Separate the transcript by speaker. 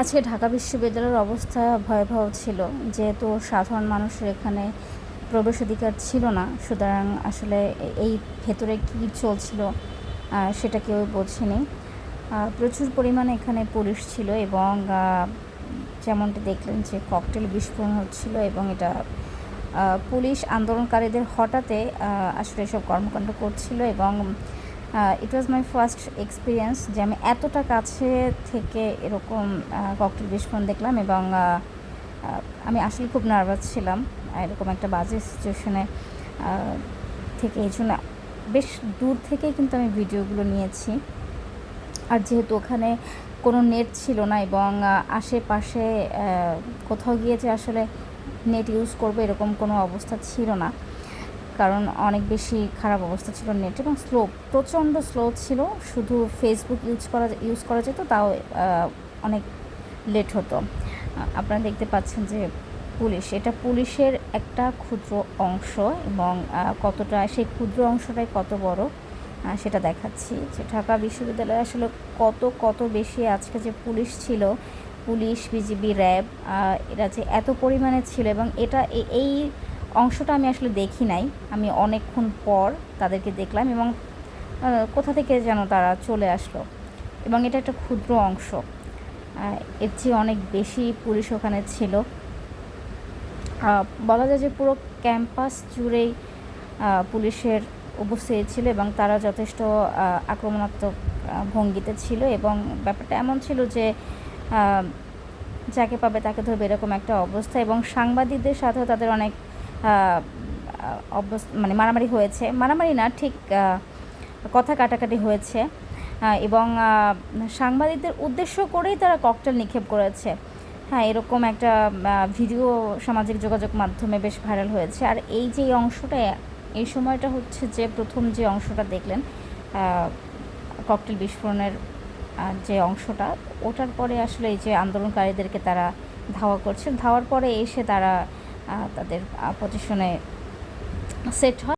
Speaker 1: আজকে ঢাকা বিশ্ববিদ্যালয়ের অবস্থা ভয়াবহ ছিল, যেহেতু সাধারণ মানুষের এখানে প্রবেশাধিকার ছিল না। সুতরাং আসলে এই ভেতরে কী চলছিল সেটা কেউ বোঝেনি। প্রচুর পরিমাণে এখানে পুলিশ ছিল এবং যেমনটি দেখলেন যে ককটেল বিস্ফোরণ হচ্ছিল এবং এটা পুলিশ আন্দোলনকারীদের হঠাতে আসলে এসব কর্মকাণ্ড করছিল এবং ইট ওয়াজ মাই ফার্স্ট এক্সপিরিয়েন্স যে আমি এতটা কাছে থেকে এরকম ককটেল বিস্ফোরণ দেখলাম এবং আমি আসলে খুব নার্ভাস ছিলাম এরকম একটা বাজে সিচুয়েশনে থেকে এই জন্য বেশ দূর থেকেই কিন্তু আমি ভিডিওগুলো নিয়েছি। আর যেহেতু ওখানে কোনো নেট ছিল না এবং আশেপাশে কোথাও গিয়ে যে আসলে নেট ইউজ করবে এরকম কোনো অবস্থা ছিল না। কারণ অনেক বেশি খারাপ অবস্থা ছিল নেট এবং স্লো, প্রচণ্ড স্লো ছিল। শুধু ফেসবুক ইউজ করা ইউজ করা যেত, তাও অনেক লেট হতো। আপনারা দেখতে পাচ্ছেন যে পুলিশ, এটা পুলিশের একটা ক্ষুদ্র অংশ এবং কতটা, সেই ক্ষুদ্র অংশটাই কত বড় সেটা দেখাচ্ছি। যে ঢাকা বিশ্ববিদ্যালয়ে আসলে কত কত বেশি আজকে যে পুলিশ ছিল, পুলিশ, বিজিবি, র্যাব এরা যে এত পরিমাণে ছিল এবং এটা এই অংশটা আমি আসলে দেখি নাই। আমি অনেকক্ষণ পর তাদেরকে দেখলাম এবং কোথা থেকে যেন তারা চলে আসলো। এবং এটা একটা ক্ষুদ্র অংশ। এর চেয়ে অনেক বেশি পুলিশ ওখানে ছিল। বলা যায় যে পুরো ক্যাম্পাস জুড়েই পুলিশের উপস্থিতি ছিল এবং তারা যথেষ্ট আক্রমণাত্মক ভঙ্গিতে ছিল এবং ব্যাপারটা এমন ছিল যে যাকে পাবে তাকে ধরবে এরকম একটা অবস্থা এবং সাংবাদিকদের সাথেও তাদের অনেক মানে মারামারি হয়েছে। মারামারি না, ঠিক কথা কাটাকাটি হয়েছে। এবং সাংবাদিকদের উদ্দেশ্য করেই তারা ককটেল নিক্ষেপ করেছে। হ্যাঁ এরকম একটা ভিডিও সামাজিক যোগাযোগ মাধ্যমে বেশ ভাইরাল হয়েছে। আর এই যে অংশটা, এই সময়টা হচ্ছে যে প্রথম যে অংশটা দেখলেন ককটেল বিস্ফোরণের যে অংশটা, ওটার পরে আসলে এই যে আন্দোলনকারীদেরকে তারা ধাওয়া করছে ধাওয়ার পরে এসে তারা তাদের পজিশনে সেট হয়।